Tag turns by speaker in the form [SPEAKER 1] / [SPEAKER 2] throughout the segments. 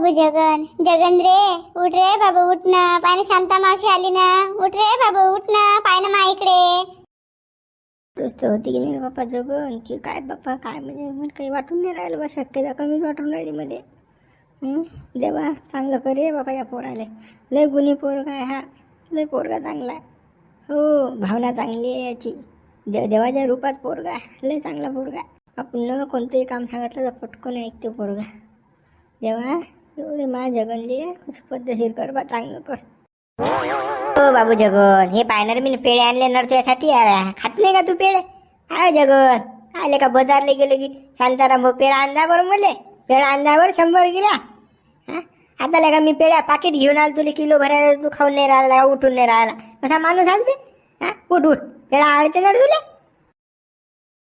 [SPEAKER 1] बाबू जगन. जगन रे उठ रे बाबू उठ ना. पाय ना शांता मावशी आली ना. उठ रे बाबू उठ ना. पाय ना मा इकडे.
[SPEAKER 2] दुरुस्त होती की नाही रे बाप्पा जगन? की काय बाप्पा काय म्हणजे मला काही वाटून नाही राहिलं बा शक्यता कमीच वाटून राहिली मला. हं? देवा चांगलं करे बाबा या पोराले. लय गुणी पोरगा आहे हा? लय पोरगा चांगला आहे. हो भावना चांगली आहे याची. दे देवाच्या रूपात पोरगा आहे. लय चांगला पोरगा आहे. आपण न कोणतंही काम सांगितलं तर पटकन ऐकते पोरगा. देवा एवढे मा जगनले कसं पद्धतशीर कर बा चांगलं कर. हो बाबू जगन हे पाहणार मी पेढे आणले नर तुझ्यासाठी आला खात नाही का तू पेढे? हा जगन आले का बजारले गेले की? शांताराम भाऊ पेढा अंदावर बरं मुले. पेढा अंदावर शंभर गिरा हा? आता लगा मी पेढ्या पाकिट घेऊन आलो तुला किलो भरायला तू खाऊन नाही राहिला उठून नाही राहिला. कसा माणूस आज मी हा? उठ उठ. पेढा आवडते ना तुला?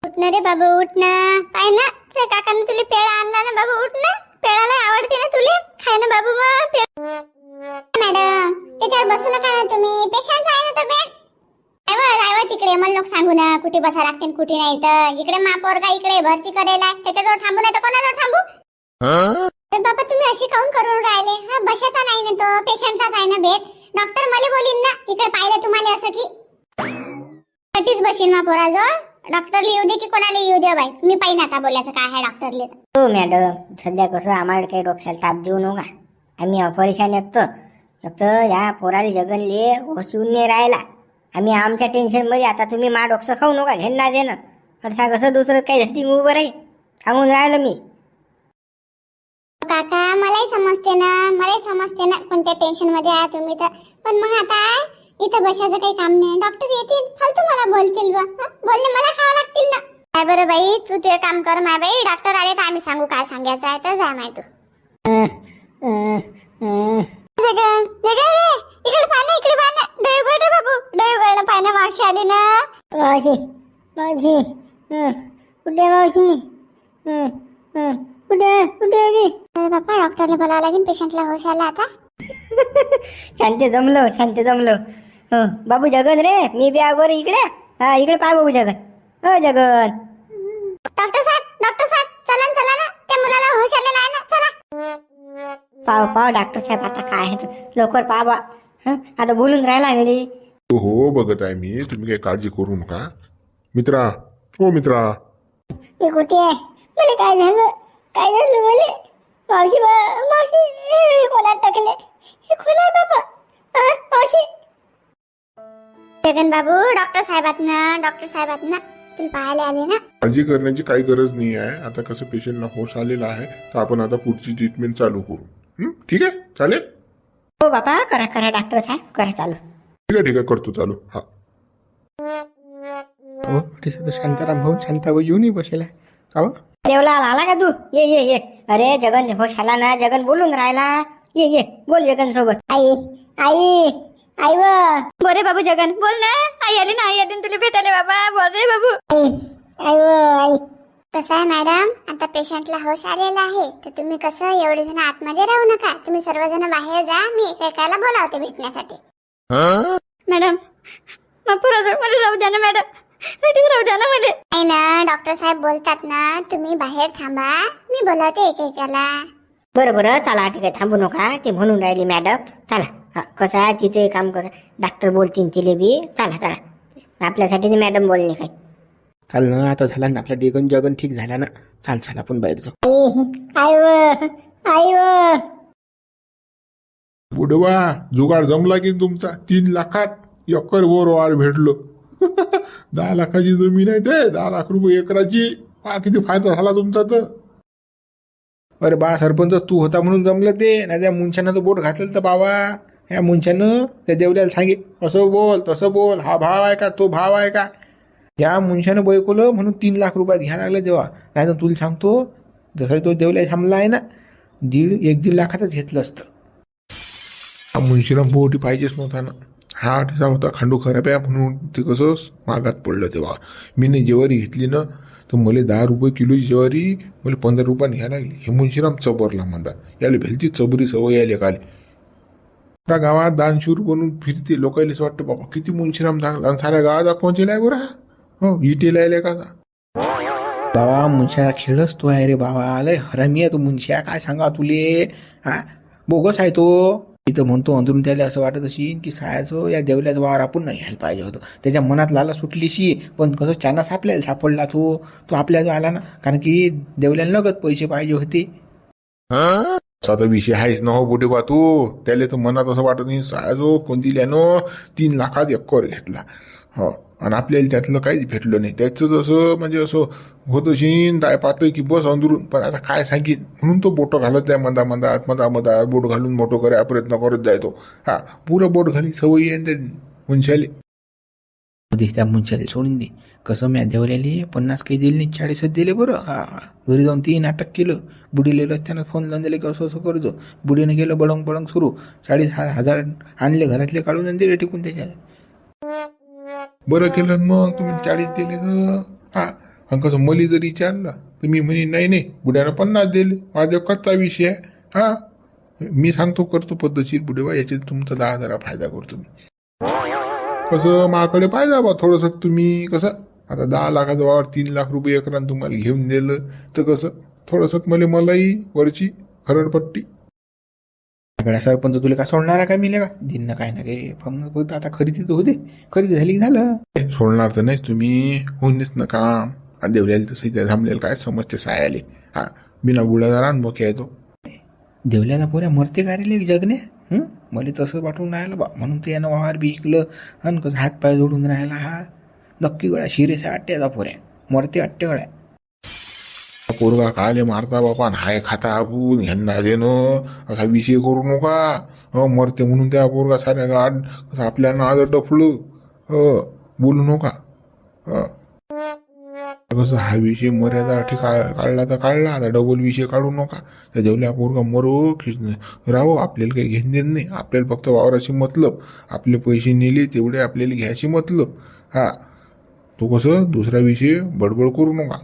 [SPEAKER 1] उठ ना रे बाबू उठ ना. पाय ना. त्या काकाने तुला पेढा आणला ना बाबू उठ ना. पेळाला आवडते ना तुले? खाय ना बाबू मग मॅडम त्याच्यावर बसू नका ना तुम्ही. पेशंट आहे ना तो बेड आयवा तिकडे. मला लोक सांगू ना कुठे बसा लागते कुठे नाही तर. इकडे मापोर का इकडे भरती करेला त्याच्याजवळ थांबू नाही तर कोणाजवळ थांबू? बाबा तुम्ही अशी काऊन करून राहिले? हा बशाचा नाही ना तो पेशंटचाच आहे ना भेट डॉक्टर मला बोलीन ना इकडे पाहिलं तुम्हाला असं की. कधीच बशील मा पोराजवळ. डॉक्टर येऊ दे की कोणाला येऊ दे बाई? मी पाहिजे आता बोलायचं काय आहे डॉक्टरले
[SPEAKER 2] हो मॅडम सध्या कसं आम्हाला काही डोक्याला ताप देऊ नका. आम्ही अपरेशान एकतो फक्त या पोराला जगनले होशिवून नाही राहिला. आम्ही आमच्या टेन्शनमध्ये आता तुम्ही मा डोकसं खाऊ नका घेणं देणं. अडसा कसं दुसरं काही धरती उभं राही सांगून राहिलो मी.
[SPEAKER 1] काका मलाही समजते ना मलाही समजते ना कोणत्या टेन्शनमध्ये आहे तुम्ही तर. पण मग आता इथं बसायचं काही काम नाही. डॉक्टर येतील. फालतू मला बोलतील बा? बोलणे मला खावं लागतील ना. काय बरं बाई? तू ते काम कर माय बाई. डॉक्टर आले तर आम्ही सांगू काय सांगायचं आहे. तर जा माय तू. जगन जगन रे. इकडे इकडे डोळे उघड बाबू. डोळे उघड ना. पाय ना मावशी आली ना.
[SPEAKER 2] मावशी मावशी. कुठे मावशी? कुठे कुठे मी
[SPEAKER 1] बाप्पा डॉक्टरला बोलावं लागेल. पेशंटला होश आला आता.
[SPEAKER 2] शांती जमलो शांती जमलो. हो. बाबू जगन रे मी बी आगोर इकडे. हा इकडे पाय बाबू जगन. हो जगन.
[SPEAKER 1] डॉक्टर साहेब डॉक्टर साहेब चला ना चला ना. त्या मुलाला होश आलेला आहे ना चला.
[SPEAKER 2] पाव पाव डॉक्टर साहेब आता काय आहे ते. लवकर पा बा. हं? आता बोलून राहायला लागली.
[SPEAKER 3] हो हो बघत आहे मी. तुम्ही काही काळजी करू नका. मित्रा हो मित्रा.
[SPEAKER 2] मी कुठे आहे? मला काय झालं? काय झालं मला? मावशी बा- मावशी हे टाकले? हे कोण आहे बाबा? हं? मावशी?
[SPEAKER 1] जगन बाबू डॉक्टर साहेबात ना डॉक्टर साहेबात ना तुला पाहायला आले ना?
[SPEAKER 3] काळजी करण्याची काही गरज नाही आहे. आता कसं पेशंटला होश आलेला आहे तर आपण आता पुढची ट्रीटमेंट चालू करू. हं? ठीक आहे? चालेल?
[SPEAKER 2] हो बाबा करा करा. डॉक्टर साहेब करा चालू.
[SPEAKER 3] ठीक आहे ठीक आहे. करतो चालू. हा.
[SPEAKER 4] हो तिथं तर शांताराम भाऊ शांताभाऊ येऊनही बसेला. का
[SPEAKER 2] देवलाल आला का तू? ये ये ये. अरे जगन होश आला ना. जगन बोलून राहिला. ये ये. बोल जगन सोबत. आई आई. आई व.
[SPEAKER 1] बरे बाबू जगन. बोल ना. आई आली ना. आई आली तुला भेटायला बाबा. बोल रे बाबू.
[SPEAKER 2] आई आई व आई.
[SPEAKER 1] कसं आहे मॅडम. आता पेशंटला होश आलेला आहे. तर तुम्ही कसं एवढे जण आतमध्ये राहू नका. तुम्ही सर्वजण बाहेर जा. मी एकेकाला बोलावते भेटण्यासाठी. मॅडम मला राहू द्या ना मॅडम. भेटीच राहू द्या ना मला. नाही ना डॉक्टर साहेब बोलतात ना तुम्ही बाहेर थांबा. मी बोलावते एकेकाला.
[SPEAKER 2] बरं बरं. चला ठीक आहे. थांबू नका. ते म्हणून राहिली मॅडम. चला. हा कसं आहे तिचे काम कसं डॉक्टर बोलतील तिले बी. चला चला. आपल्यासाठी ते मॅडम बोलले काही.
[SPEAKER 4] चाल ना आता झाला ना आपला डेगन जगन ठीक झाला ना. चाल चाल आपण बाहेर जाऊ.
[SPEAKER 2] व व.
[SPEAKER 3] बुडवा जुगाड जमला की तुमचा? तीन लाखात एकर वर वार भेटलो. दहा लाखाची जमीन आहे ते दहा लाख रुपये एकराची. पहा किती फायदा झाला तुमचा तर.
[SPEAKER 4] अरे बा सरपंच तू होता म्हणून जमलं ते. ना त्या मुंशानं तर बोट घातलं तर बाबा. ह्या मुंशानं त्या देवल्याला सांगे असं बोल तसं बोल हा भाव आहे का तो भाव आहे का? या मुंशानं बैकवलं म्हणून तीन लाख रुपयात घ्यायला लागलं तेव्हा नाही तर तुला सांगतो जसं तो देवल्या थांबला आहे ना दीड एक दीड लाखातच घेतलं असतं.
[SPEAKER 3] हा मुंशीराम पोटी पाहिजेच नव्हता ना. हा त्याचा होता खांडू खराब आहे म्हणून ते कसं मागात पडलं तेव्हा मी नाही जेवारी घेतली ना तर मला दहा रुपये किलो जेवारी मला पंधरा रुपयाने घ्यायला लागली. हे मुंशीराम चबरला म्हणतात. याला भेलती चबरी सवय यायला काल. त्या गावात दानशूर बनून फिरते. लोकांनाच वाटतं बाबा किती मुंशीराम चांगला आणि साऱ्या गावात कोणचे लाय बरं. हा? हो इटेला यायला का
[SPEAKER 5] बाबा मुंशा खेळच तो आहे रे बाबा. लय हरामी आहे तो मुंशा काय सांगा तुले? हा? बोगस आहे तो. इथं म्हणतो अंदरून त्याला असं वाटत अशी की सायाचं या देवल्याचा वावर आपण नाही घ्यायला पाहिजे होतं. त्याच्या मनात लाला सुटलीशी पण कसं चानस आपल्याला सापडला तो. तो आपल्या जो आला ना कारण की देवल्याला नगद पैसे पाहिजे होते.
[SPEAKER 4] असा विषय आहेच ना हो बोटे बा तू त्याला तर मनात असं वाटत नाही सायाजो कोणतील्यानं तीन लाखात एकर घेतला. हो आणि आपल्याला त्यातलं काहीच भेटलं नाही. त्याचं जसं म्हणजे असं होत अशीन दाय पातळ की बस अंदरून. पण आता काय सांगेन? म्हणून तो बोटं घालत जाय मंदा मंदा मंदा मंदा बोट घालून मोठं करा प्रयत्न करत जाय तो हा पुरं बोट घाली सवयी आहे त्या मुंशाले
[SPEAKER 5] त्या मुंशाला सोडून दे. कसं म्या देवल्याले पन्नास काही दिले नाही चाळीसच दिले बरं. हा घरी जाऊन तीन नाटक केलं. बुडीले रस्त्यानं फोन लावून दिले की असं असं करतो. बुडीनं गेलं बळंग बळंग सुरू. चाळीस हा- हजार आणले घरातले काढून आणि दिले टिकून त्याच्यात.
[SPEAKER 4] बरं केलं मग तुम्ही चाळीस दिले तर हा आणि कसं मली जर विचारलं तर मी म्हणे नाही नाही बुड्यानं पन्नास दिले. माझ्या कच्चा विषय आहे. हा मी सांगतो करतो पद्धतशीर बुडेवा याच्यात तुमचा दहा हजारा फायदा करतो मी. कसं माझ्याकडे पाहिजे बा थोडंसं तुम्ही कसं आता दहा लाखाचा वावर तीन लाख रुपये एकरान तुम्हाला घेऊन दिलं तर कसं थोडंसं मला मलाही वरची खरडपट्टी
[SPEAKER 5] सगळ्या सरपंच तुला का सोडणार आहे का मिले का? दिन ना काय ना काही पण फक्त आता खरेदी तर होते खरेदी झाली की झालं.
[SPEAKER 4] सोडणार तर नाही तुम्ही होऊनच ना काम. आणि देवल्याला तसं त्या थांबलेलं काय समजते सायाले. हा बिना बुडाचा रानबोके आहे तो
[SPEAKER 5] देवल्याला पोऱ्या मरते का रे जगने? मला तसं पाठवून राहिलं बा. म्हणून ते यानं वावर बी इकलं आणि कसं हात पाय जोडून राहिला हा. नक्की गळा शिरेसा अट्ट्याचा पोऱ्या मरते अट्टे गळ्या
[SPEAKER 4] पोरगा काले मारता बापा हाय खाता आपण ह्यांना देणं असा विषय करू नका. हो मरते म्हणून त्या पोरगा साऱ्या गाड कसं आपल्याला आज डफलं. हो बोलू नका. हं. कसं हा विषय मर्यादा का काढला तर काढला आता डबल विषय काढू नका. त्या जेवल्या पोरगा मरो की राहो आपल्याला काही घेणं देणं नाही. आपल्याला फक्त वावराची मतलब. आपले पैसे नेले तेवढे आपल्याला घ्यायची मतलब. हा. तो कसं? दुसरा विषय बडबड करू नका.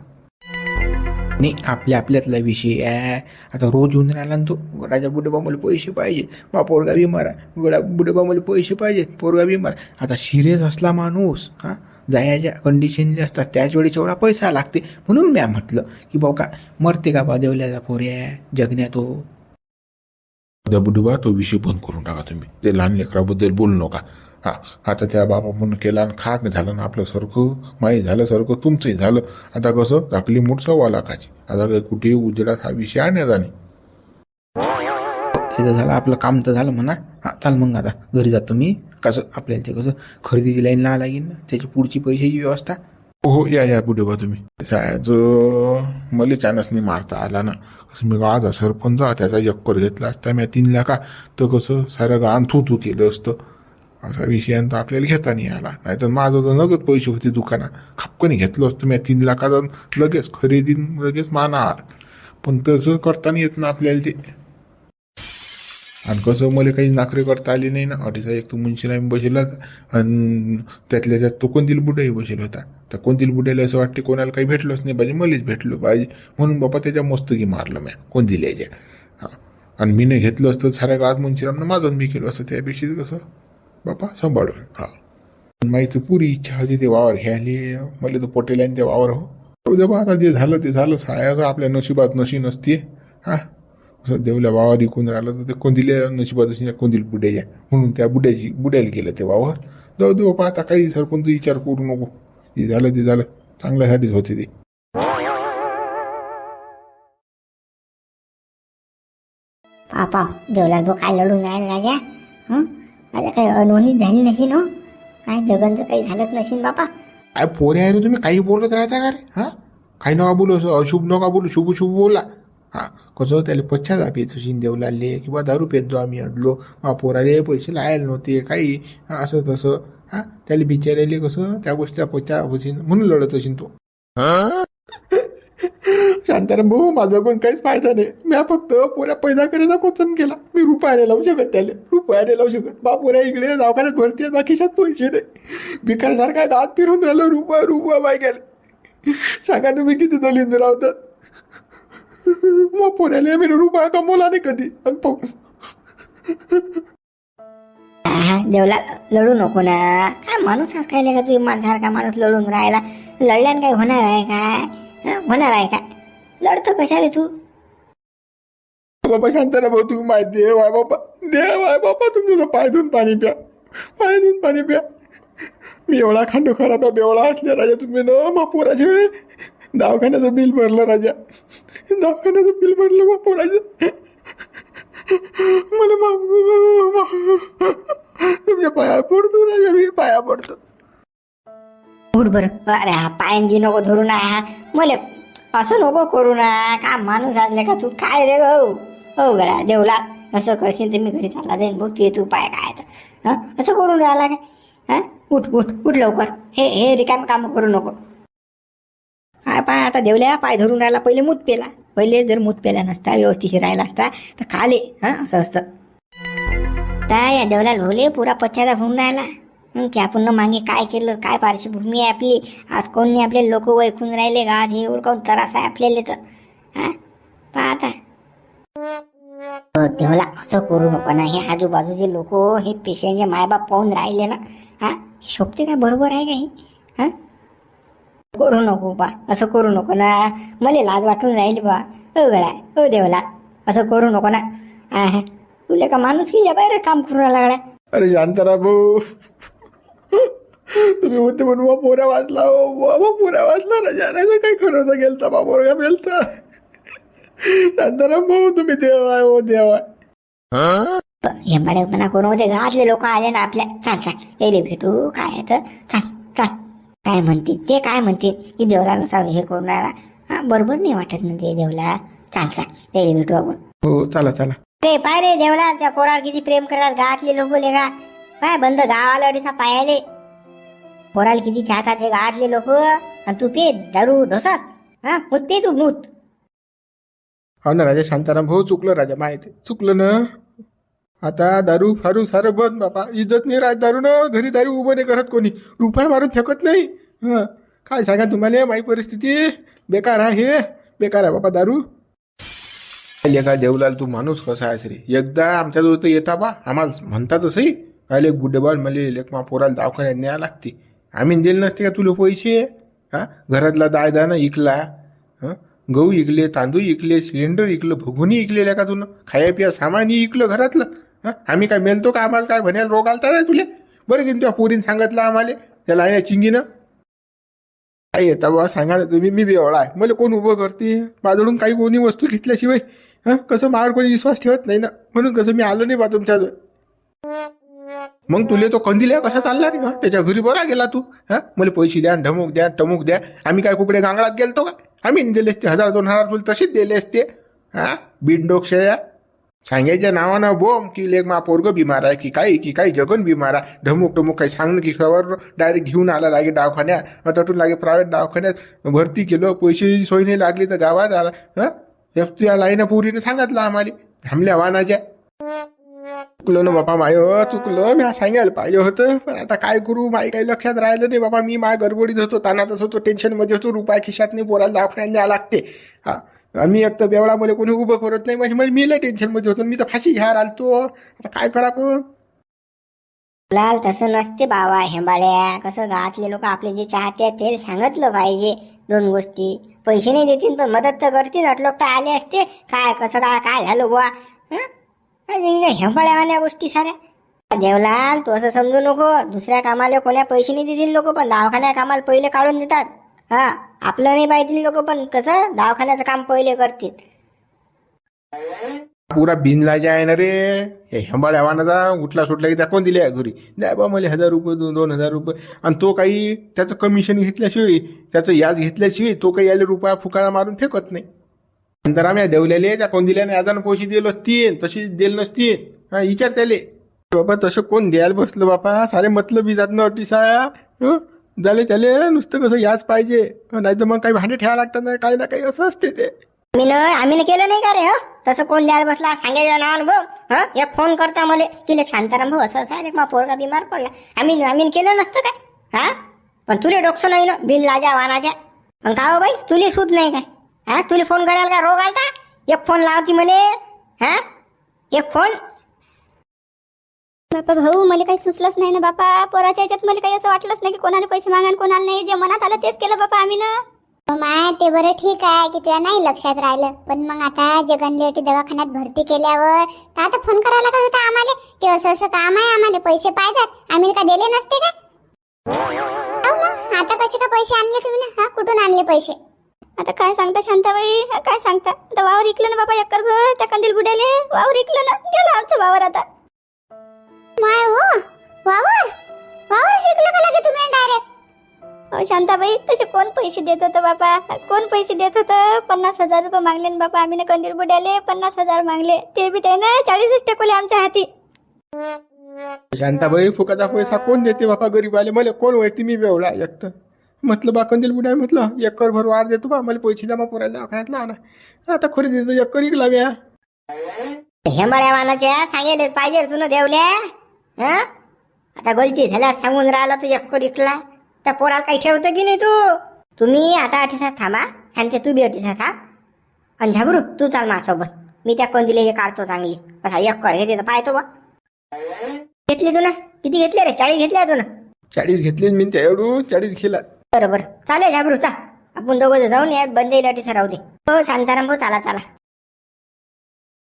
[SPEAKER 5] नाही आपल्या आपल्यातला विषय आहे. आता रोज येऊन राहिला ना तो राजा बुडेबा मला पैसे पाहिजे बा पोरगा बिमार आहे. गडा बुडेबा मला पैसे पाहिजेत. पोरगा बिमार आता सिरियस असला माणूस हां जायच्या कंडिशन जे असतात त्याच वेळी एवढा पैसा लागते. म्हणून म्या म्हटलं की भाऊ का मरते का बा देवल्याचा पोऱ्या जगण्यात हो
[SPEAKER 4] त्या तो विषय बंद करून टाका तुम्ही. ते लहान लेकराबद्दल बोलू नका. हा आता त्या बाबा म्हणून केला आणि खाक झालं ना आपल्यासारखं झालं सारखं तुमचंही झालं. आता कसं आपली मूठ सव्वा लाखाची आता काही कुठेही उजेडात हा विषय आणण्याचा नाही.
[SPEAKER 5] त्याचं झालं आपलं काम तर झालं म्हणा. हा चाल मग आता घरी जातो मी कसं आपल्याला ते कसं खरेदीची लाईन लावा लागेल ना त्याची पुढची पैशाची व्यवस्था.
[SPEAKER 4] हो, हो या या पुढे बा तुम्ही. सायचं मला चानस नाही मारता आला ना कसं मी गावाचा सरपंच त्याचा यक्कर घेतला असता मी तीन लाखा तर कसं सारं गाण थू थू केलं असतं. असा विषय तर आपल्याला घेता नाही आला. नाहीतर माझं तर नगद पैसे होते दुकानात. खापकनी घेतलं असतं मी तीन लाखाचा लगेच खरेदी लगेच मानार पण तसं करता येत ना आपल्याला ते. आणि कसं मला काही नाकरे करता आली नाही ना. अडीचा एक तो मुंशीला मी आणि त्यातल्या त्यात तो कोणतील बुड्याही बसेल होता. तर कोणतील बुड्याला असं वाटते कोणाला काही भेटलंच नाही पाहिजे. मलाच भेटलो पाहिजे. म्हणून बापा त्याच्या मस्तकी मारलं म्या. कोणतील्याच्या हा. आणि मी नाही घेतलं असतं साऱ्या गावात मुंशीरामनं माझं मी केलं असतं त्यापेक्षा कसं? बापा सांभाळून. हा. माहीत पुरी इच्छा होती ते वावर घ्यायला. मला तर पटेल आणि ते वावर हो. बा आता जे झालं ते झालं. सायाचं आपल्या नशिबात नशी नसते हा. असं देवल्या वावर इकून राहिलं तर ते कोंदिल्या नशिबात कोंदिल बुड्याच्या म्हणून त्या बुड्याची बुड्याला गेलं ते वावर. जाऊ दे बापा आता काही सरपंच विचार करू नको. जे झालं ते झालं. चांगल्यासाठीच होते ते.
[SPEAKER 2] पापा देवलाल भाऊ काय लढून राहील राजा? हं? राजा काही अनहोनी झाली नशीन हो काय जगनचं काही झालंच नशीन बापा?
[SPEAKER 4] काय पोरे आहे रे तुम्ही? काही बोलत राहता का रे? हा? काही नका बोलू असं अशुभ नका बोलू शुभ शुभ बोला. हा कसं त्याला पश्चाताप येत देऊ लागले किंवा दारू पेतो आम्ही आदलो हा पोराले पैसे लायला नव्हते काही असं तसं हा त्याला बिचारायले कसं त्या गोष्टीचा पश्चात होशीन म्हणून लढत असेन तो. शांताराम भाऊ माझा पण काहीच फायदा नाही. मी फक्त पोऱ्या पैदा करायचा कोचन केला मी रुपयाने लावू शकत त्याला. रुपयाने लावू शकत. बा पोऱ्या इकडे दवाखान्यात भरती आहेत बाकीच्यात पैसे नाही. भिकारसारखा दात फिरून राहिलो रुपया रुपया बाय गेले. सांगा ना मी किती दलिंद राहतात मग पोऱ्याला मी रुपया कमवला नाही कधी. आणि
[SPEAKER 2] हा देवला लढू नको ना. काय माणूस आज काय का तुम्ही माझ्यासारखा माणूस लढून राहिला? लढल्यानं काही होणार आहे काय? हं? होणार आहे काय? लढतो कशाले तू?
[SPEAKER 4] बाबा शांताराम भाऊ तुम्ही माहिती आहे. वाय बाबा देव वाय बाबा तुमचं पाय धुवून पाणी प्या. पाय धुवून पाणी प्या. मी एवढा खांडो खराब बेवळा असल्या राजा तुम्ही न मा पोराचे दवाखान्याचं बिल भरलं राजा. दवाखान्याचं बिल भरलं बापू राजा. मला मा- तुमच्या पाया पडतो राजा मी पाया पडतो.
[SPEAKER 2] उठ बरं. अरे हा पायंगी नको धरू ना. हा मले असं नको करू ना. का माणूस असले का तू? काय रे हो हो गड्या देवला असं करशील तर मी घरी चालला जाईन. बघ तू ये तू पाय काय तर. असं करून राहिला काय हा? उठ उठ उठ लवकर. हे हे रिकाम काम करू नको. काय पाय आता देवल्या पाय धरून राहिला पहिले मूत पेला. पहिले जर मूत पेला नसता व्यवस्थित राहिला असता तर खाले हा असं असतं. काय या देवला भाऊले पुरा पश्चाताप होऊन राहिला. की आपण मागे काय केलं काय पार्श्वभूमी आहे आपली? आज कोण नाही आपले लोक वैकून राहिले का? हे ओळखून त्रास आहे आपल्याला तर. हा पाहता. हो, देवला असं करू नको ना. हे आजूबाजूचे लोक हे पेशंटचे मायबाप पाहून राहिले ना. हा शोभते का? बरोबर आहे का हे? हा? करू नको बा असं करू नको ना. मला लाज वाटून राहिली बा. हो गळा हो देवला असं करू नको ना. हा हा तुला का माणूस की बाहेर काम करून राहिला गड्या?
[SPEAKER 4] अरे शांताराम भाऊ. तुम्ही होते म्हणून बा पोऱ्या वाचला हो बाबा पोऱ्या वाचला राजा राजा काय खरं होतं गेलता बा पोरगा बेलता शांताराम भाऊ तुम्ही देव आहे हो देव आहे.
[SPEAKER 2] हेंबाडेपणा करून होते? गावातले लोक आले ना आपल्या. चाल चाल यायले भेटू. काय आहे तर? चाल चाल. काय म्हणतील? ते काय म्हणतील? की देवला नसा हे करून राहिला. हा बरोबर नाही वाटत ना ते देवला. चाल चाल. यायले भेटू आपण.
[SPEAKER 4] हो चला चला.
[SPEAKER 2] रे पाय रे देवला त्या पोरावर किती प्रेम करतात. गावातले लोक लेगा पाय बंद गावाला अडीसा पायाले. पोराला किती चाहतात हे गावातले लोक? आणि तू पे दारू ढोसात. हा मूत पे तू मूत.
[SPEAKER 4] हो ना राजा शांताराम. भाऊ चुकलं राजा माहिती. चुकलं ना? आता दारू फारू सारं बंद बापा. इज्जत नाही राहत दारू ना घरी दारू उभं नाही करत कोणी. रुपये मारून फेकत नाही. हं. काय सांगा तुम्हाला माही परिस्थिती? बेकार आहे. हे बेकार आहे बापा दारू. का देवलाल तू माणूस कसा आहेस रे? एकदा आमच्याजवळ तर येता बा. आम्हाला म्हणतात असंही काय लेक बुड्डेबाल मला पोराला दवाखान्यात न्याय लागते. आम्ही दिले नसते का तुला पैसे? हा? घरातला दायदाना इकला. गहू इकले तांदूळ इकले सिलेंडर इकलं भगुनी इकलेल्या का तुनं? खाया पिया सामान इकलं घरातलं. आम्ही काय मेलतो का आम्हाला? काय म्हणेल रोग आलता रे तुले? बरं की तुझ्या पोरीने सांगितलं आम्हाला? त्याला आहे ना चिंगीनं? काय येता बाबा सांगा ना तुम्ही. मी बेवळा आहे. मला कोण उभं करते? माझ्याकडून काही कोणी वस्तू घेतल्याशिवाय हां? कसं माझ्यावर कोणी विश्वास ठेवत नाही ना? म्हणून कसं मी आलो नाही बा तुमच्याजवळ? मग तुले तो कंदिल्या कसा चालला रे? त्याच्या घरी बरा गेला तू? हा? मला पैसे द्या ढमूक द्या टमुक द्या. आम्ही काय कुकडे गांगळात गेलतो का? आम्ही नाही दिले असते. हजार दोन हजार तुला तसेच दिले असते. हा? बिनडोक्षया सांगायच्या नावानं बोम की लेख मा पोरग बिमार आहे की काही की काही जगन बिमार आहे. ढमुक टमुक काही सांगणं की खबर डायरेक्ट घेऊन आला लागे दवाखान्यात. मग तटून लागे प्रायव्हेट दवाखान्यात भरती केलं पैशाची सोय नाही लागली तर गावात आला. हा? त्या लाईन पोरीने सांगितलं आम्हाला. थांबल्या वानाच्या चुकलो ना बापा माय चुकलं चुकलो. मी सांगायला पाहिजे होतं पण आता काय करू? माई काही लक्षात राहिलं नाही बाबा मी माय गडबडीत होतो तानातच होतो टेन्शनमध्ये होतो रुपया खिशात नाही पोराला दवाखान्यात न्यावं लागते. हा. मी एक तर बेवळा मला कोणी उभं करत नाही. म्हणजे म्हणजे मी लय टेन्शनमध्ये होतो. मी तर फाशी घ्यायला आलतो. आता काय करा पण
[SPEAKER 2] लाल तसं नसते बाबा हेंबाळ्या. कसं गावातले लोक आपले जे चाहते आहेत ते सांगितलं पाहिजे दोन गोष्टी. पैसे नाही देतील पण मदत तर करतील. अटलोक तर आले असते. काय कसं काय काय झालं बुवा? हं? काय नाही गोष्टी साऱ्या. देवलाल तू असं समजू नको. दुसऱ्या कामाला कोण्या पैसे नाही देतील लोक पण दवाखान्या कामाला पहिले काढून देतात. हा आपलं नाही पाहिजे लोक पण कसं दवाखान्याचं काम पहिले करतील.
[SPEAKER 4] पुरा बिनलाजा आहे ना रे. हे हेंबाळ्या वानाचा उठला सुटला की त्या कोण दिले घरी? द्या बा मला हजार रुपये दोन दोन हजार रुपये. आणि तो काही त्याचं कमिशन घेतल्याशिवाय त्याचं याज घेतल्याशिवाय तो काही याले रुपया फुकाळा मारून फेकत नाही. नंतर आम्ही देवलेले त्या कोण दिल्याने याजानं पैसे दिले असतील तशी दिले नसतील. हा विचार त्याले. बाबा तसं कोण द्यायला बसलं बापा? सारे मतलबी जात ना अटीसा हं? झाले त्याले नुसतं कसं याच पाहिजे. नाही तर मग काही भांडे ठेवा लागतात ना काही ना काही असं असते ते.
[SPEAKER 2] आम्ही न आम्ही केलं नाही का रे हो? तसं कोण द्यायला बसला? सांगायचं नावानं भाऊ. हा? एक फोन करता मला. की लेक शांताराम भाऊ असं असं आहे मा पोरगा बिमार पडला. आम्ही आम्ही केलं नसतं काय? हा? पण तुले डोकसं नाही ना? बिन लाजा वानाच्या मग का हो बाई? तुले सूत नाही काय? हा? तुले फोन करायला का रोग आलता? एक फोन लावती मले. हा? एक फोन
[SPEAKER 1] बापा भाऊ मला काही सुचलंच नाही ना बापा. पोराच्या याच्यात मला काही असं वाटलंच नाही की कोणाला पैसे मागा कोणाला नाही. जे मनात आलं तेच केलं बापा आम्ही ना. माय ते बरं ठीक आहे की तुला नाही लक्षात राहिलं. पण मग आता जगनलेटी दवाखान्यात भरती केल्यावर तर आता फोन करायला लागत होता आम्हाला. की असं असं काम आहे आम्हाला पैसे पाहिजेत. आम्ही का दिले नसते का? मग आता कसे का पैसे आणले तुम्ही ना? हा कुठून आणले पैसे?
[SPEAKER 2] आता काय सांगता शांताबाई? हा, काय सांगता? आता वावर इकलं ना बाबा एकर भर त्या कंदील बुड्याले वावर इकलं ना. गेला आमचं वावर आता.
[SPEAKER 1] माय हो वावर वावर शिकलं का लगे तुम्ही डायरेक्ट
[SPEAKER 2] अहो शांताबाई तसे कोण पैसे देत होतं बाबा कोण पैसे देत होतं? पन्नास हजार रुपये मागले ना बाबा आम्ही ना कंदील बुड्याले पन्नास हजार मागले. ते बी त्यानं चाळीसच टेकवले आमच्या हाती.
[SPEAKER 4] शांताबाई फुकाचा पैसा कोण देते बापा? गरीबाले मला कोण वळती मी बेवला? एक तर म्हटलं बा कंदील बुडाय म्हटलं एकर भर वाढ देतो बा मला पैसे जमा पोरायला दवाखान्यात लावा ना. आता खरी देतो एकर इकला म्या
[SPEAKER 2] हेंबळ्या वानाच्या सांगेलच पाहिजे तुला देवल्या. हा? आता गलती झाल्यावर सांगून राहिला तू एकर इकला. त्या पोराला काही ठेवतं की नाही तू? तुम्ही आता अटीसाच थांबा. शांते तू बी अटीसाच थांब. आणि झाबरू तू चाल माझ्यासोबत. मी त्या कंदिले हे काढतो चांगली. कसा एकर हे तर पाहतो बा घेतली तू ना? किती घेतले रे? चाळीस घेतल्या तू ना?
[SPEAKER 4] चाळीस घेतले मी त्या एवढू चाळीस घेला
[SPEAKER 2] बरोबर चालेल झाबरू चा. आपण दोघं जाऊन या बंद येईल अटीसा राहू दे. हो शांताराम भाऊ चाला चला.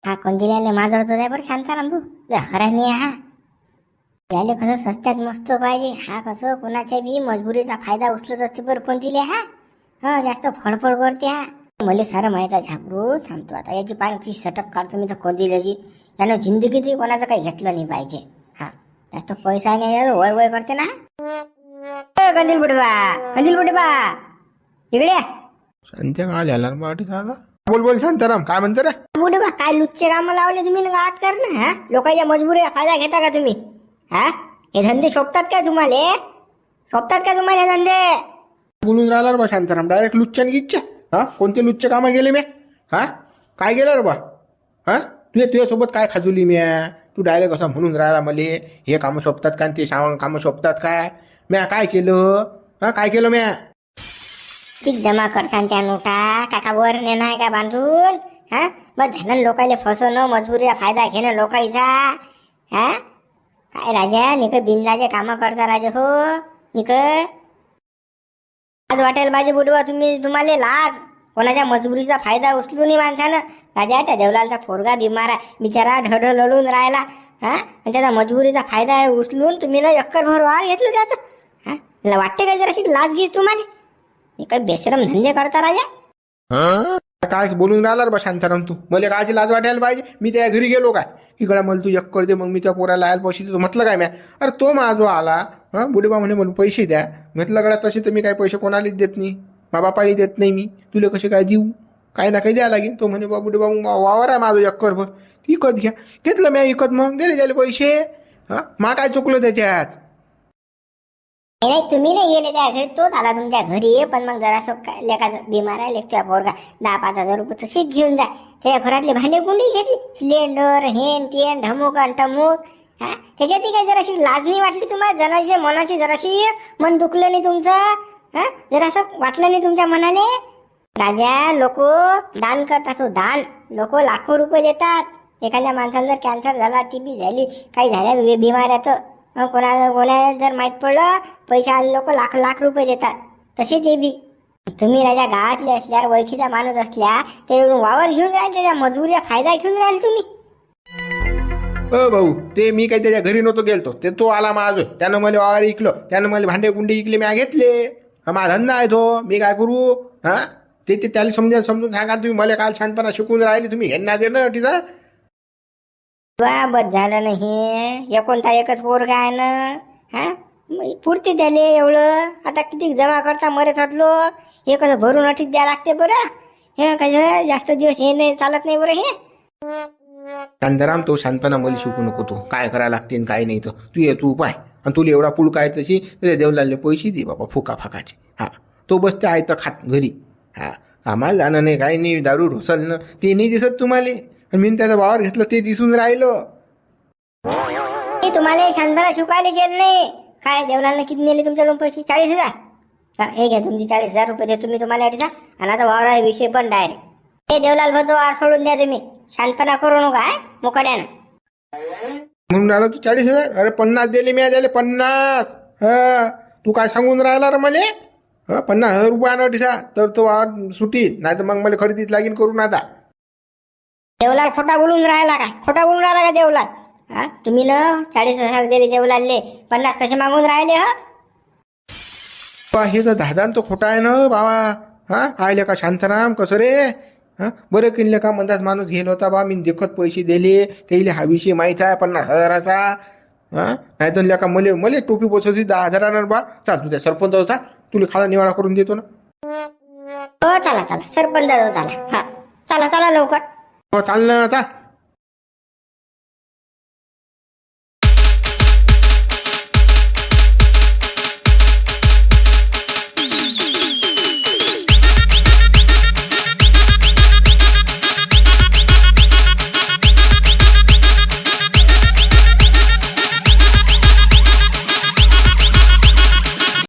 [SPEAKER 2] हा कंदिल्याला माझा होता बरं शांताराम भाऊ. हरामी हा. त्याले कसं सस्त्यात मस्त पाहिजे. हा कसं कोणाच्या बी मजबुरीचा फायदा उचलत असते बरं कोणतीले हा? हा जास्त फडफड करते हा? मला सारं माहीत आहे झाबरू थांबतो आता. याची पाण्याची सटक काढतो मी तर कंदिल्याची यानं जिंदगीत कोणाचं काही घेतलं नाही पाहिजे. हा जास्त पैसा नाही वय वय करते ना कंदील बुडवा कंदील बुडवा इकडे
[SPEAKER 4] आल्या मग अटी साधा बोल बोल शांताराम काय म्हणतो रे?
[SPEAKER 2] बुडवा काय लुच्चे काम लावले तुम्ही ना गावात कर ना हा? लोकांच्या मजबुरीचा फायदा घेता का तुम्ही? हा? हे धंदे शोभतात का तुम्हाला? शोभतात का तुम्हाला हे धंदे?
[SPEAKER 4] बोलून राहिला रे बा शांताराम डायरेक्ट लुच्च्यान गिच्च्या हा? कोणते लुच्चे कामं गेले म्या? हा? काय गेलं रे बा? हा? तुझ्या तुझ्यासोबत काय खाजुली म्या? तू डायरेक्ट असं म्हणून राहिला मले. हे कामं शोभतात का आणि ते सावं कामं शोभतात काय म्या काय केलं? हा काय केलं म्या?
[SPEAKER 2] किती जमा करसान त्या नोटा? नेणं आहे का बांधून? हा? मग झालं लोकायले फसवणं मजबुरीचा फायदा घेणं लोकांचा हा? काय राजा निक बिंदाचे कामं करता राजा हो निक. आज वाटेल माझे बुडवा तुम्ही तुम्हाला लाज. कोणाच्या मजबुरीचा फायदा उचलू नये माणसानं. राजा त्या देवलालचा फोरगा बिमार आहे. बिचारा ढढ लढून राहिला. हा? आणि त्याचा मजबुरीचा फायदा उचलून तुम्ही ना एकर भर वार घेतलं त्याचं. हा? वाटते का जराशी लाज घीस तुम्हाला? काही बेसरम धंदे करता राजा.
[SPEAKER 4] काय बोलून राहिला रे बा शांताराम तू? मला कायची लाज वाटायला पाहिजे. मी त्या घरी गेलो काय? इकडे मला तू एक दे मग मी त्या पोराला आयला पैसे देतो. म्हटलं काय म्या? अरे तो माझो आला. हां बुडेबा म्हणे म्हणून पैसे द्या. म्हटलं गड्या तसे तर मी काही पैसे कोणालाच देत नाही. मा बापाला देत नाही मी. तुला कसे काय देऊ? काही ना काही द्या लागेल. तो म्हणे बा बुडेबा मग वावर आहे माझं यक्कर भर. विकत घ्या. घेतलं म्या विकत मग? दिले त्याला पैसे. हां मा काय चुकलं त्याच्यात?
[SPEAKER 2] नाही तुम्ही नाही गेले त्या घरी? तोच आला तुमच्या घरी. ये पण मग जरासं काय लेखाचं बिमार आहे लेखच्या पोरगा. दहा पाच हजार रुपये तशीच घेऊन जा. त्याच्या घरातले भांडे कुंडी घेतली सिलेंडर हेन तेन ढमूक आणि टमुक हा? त्याच्यात काही जराशी लाजणी वाटली तुम्हाला? जराशी मनाची जराशी मन दुखलं नाही तुमचं? हा? जरासं वाटलं नाही तुमच्या मनाले? राजा लोक दान करतात हो दान. लोक लाखो रुपये देतात. एखाद्या माणसाला जर कॅन्सर झाला टीबी झाली काही झाल्या बिमाऱ्या तर कोणाला कोणाला जर माहीत पडलं पैसे आले लोक लाख लाख रुपये देतात. तसे ते बी. तुम्ही राजा गावातले असल्यावर ओळखीचा माणूस असल्या ते वावर घेऊन राहील त्याच्या मजुरीचा फायदा घेऊन राहील तुम्ही.
[SPEAKER 4] अ भाऊ ते मी काही त्याच्या घरी नव्हतो गेलतो. ते तो आला माझं. त्यानं मला वावर इकलो. त्यानं मला भांडे कुंडे इकले मी घेतले. हा माझा धंदा आहे तो. मी काय करू? हा? ते ते त्याला समजा समजून सांगा तुम्ही. मला काल छानपणा शिकून राहिले. तुम्ही घेणार देणार तिचा
[SPEAKER 2] वा बस झालं नाही. एकोणता एकच पोरगा आहे ना. हा? पुरती पुरते एवढं. आता किती जमा करता मरत होतलो हे कसं भरून अटीत द्या लागते बरं. हे कसं जास्त दिवस हे नाही चालत नाही बरं हे.
[SPEAKER 4] शांताराम तो शांतपणा मला शिकू नको तू. काय करायला लागते काय नाही तर. तू ये तू पाय. आणि तुला एवढा पुळ काय तशी? तर देवलाले पैसे दे बाबा फुका फाकाचे. हा. तो बसते आहे तर खात घरी. हा. आम्हाला जाणं नाही काही नाही. दारू ढोसलणं. ते नाही दिसत तुम्हाला. आणि मी त्याचा वावर घेतलं ते दिसून राहिलं.
[SPEAKER 2] मी तुम्हाला शांतारा शिकायला गेलं नाही. काय देवलाला किती नेले तुमच्याकडून पैसे? चाळीस हजार? हा, हे घ्या तुमचे चाळीस हजार रुपये देतो मी तुम्हाला अडीचा आणि आता वावरा विषय पण डायरेक्ट हे देवलाल भरतो वार सोडून द्या तुम्ही. शांतपणा करू नका मुकाड्यानं
[SPEAKER 4] म्हणून राहिला तू चाळीस हजार? अरे पन्नास दिले मी दिले पन्नास. हा तू काय सांगून राहिला रे मले? हं, पन्नास हजार रुपये आणा तर तो वावर सुटी नाही तर मग मला खरेदीच लागेल करून आता.
[SPEAKER 2] देवलाल खोटा बोलून राहिला काय? खोटा बोलून राहिला का देवलाल? हा? तुम्ही ना चाळीस हजार दिले देवलालले. पन्नास कसे मागून राहिले हा?
[SPEAKER 4] बा, हे तर दादान तो खोटा आहे ना बाबा? हा? आयले का शांताराम कसं रे? हा? बरं किनले का म्हणताच माणूस गेला होता बा? मी देखत पैसे दिले त्याला हा विषय माहीत आहे पन्नास हजाराचा. हा? नाही तर का मले मले टोपी पोचवती दहा हजारानं बा? चाल तू त्या सरपंच होता तुला खाला निवाडा करून देतो ना.
[SPEAKER 2] हो चला चला. सरपंच चला. हा. चला चला लवकर.
[SPEAKER 4] हो चाल ना चाल